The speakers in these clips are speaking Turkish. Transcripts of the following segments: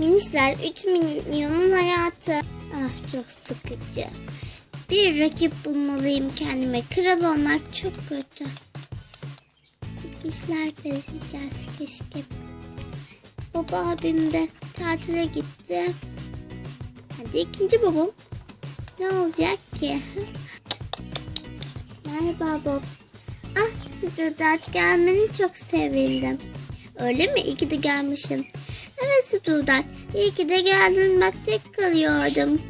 Minişler 3 milyonun hayatı. Ah çok sıkıcı. Bir rakip bulmalıyım kendime. Kral olmak çok kötü. İşler bezeceğiz keşke. Baba abim de tatile gitti. Hadi ikinci babam. Ne olacak ki? Merhaba Bob. Ah stüdyodan gelmeni çok sevindim. Öyle mi? İyi ki de gelmişim. Evet stüdyodan. İyi ki de geldin. Bak tek kalıyordum.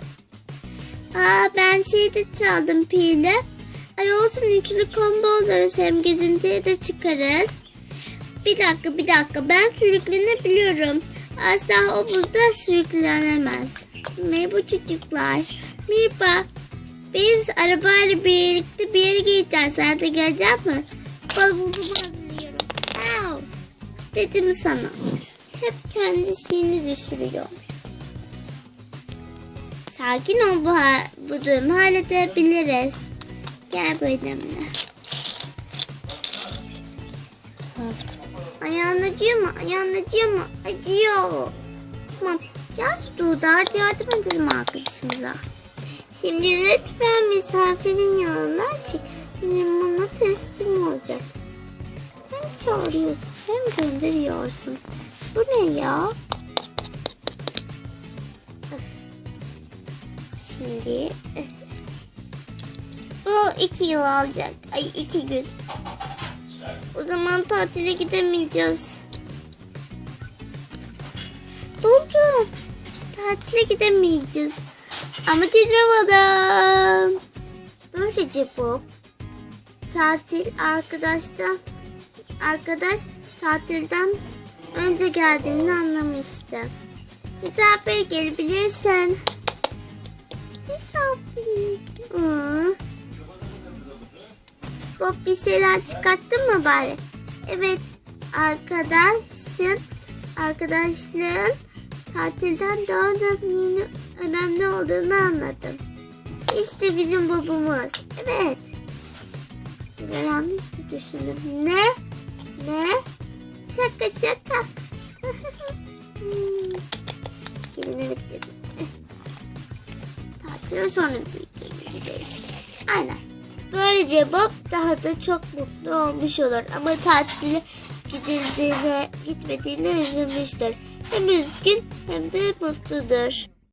Aa ben şeyi de çaldım pili. Ay olsun üçlü combo oluruz. Hem gezintiye de çıkarız. Bir dakika bir dakika ben sürüklenebiliyorum. Asla o buzda sürüklenemez. Merhaba çocuklar. Merhaba. Biz arabayla birlikte bir yere gideceğiz. Sen de gelecek mi? Bavulumu hazırlıyorum. Au. Dedim sana. Hep kendi şeyini düşürüyor. Sakin ol bu, bu durumu halledebiliriz. Gel benimle. Ayağın acıyor mu? Ayağın acıyor mu? Acıyor. Tamam. Suda hadi yardım edelim arkadaşımıza. Şimdi lütfen misafirin yanına çek. Benim bana teslim olacak. Hem çağırıyorsun hem gönderiyorsun. Bu ne ya? Şimdi bu iki yıl alacak. Ay iki gün. O zaman tatile gidemeyeceğiz. Buldum. Tatile gidemeyeceğiz. Ama çizemedim. Böylece bu. Tatil arkadaştan arkadaş tatilden önce geldiğini anlamıştı. Misafir gelebilirsin. Misafir. Hı. Bob bir şeyler çıkarttın mı bari? Evet arkadaşın arkadaşlığın tatilden daha önemli, önemli olduğunu anladım. İşte bizim babamız. Evet. Bize yanlış düşündüm? Ne? Ne? Şaka şaka. Gelin dedim. Tatile sonra büyütüğünü gideriz. Aynen. Böylece Bob daha da çok mutlu olmuş olur. Ama tatile gidildiğine, gitmediğine üzülmüştür. Hem üzgün hem de mutludur.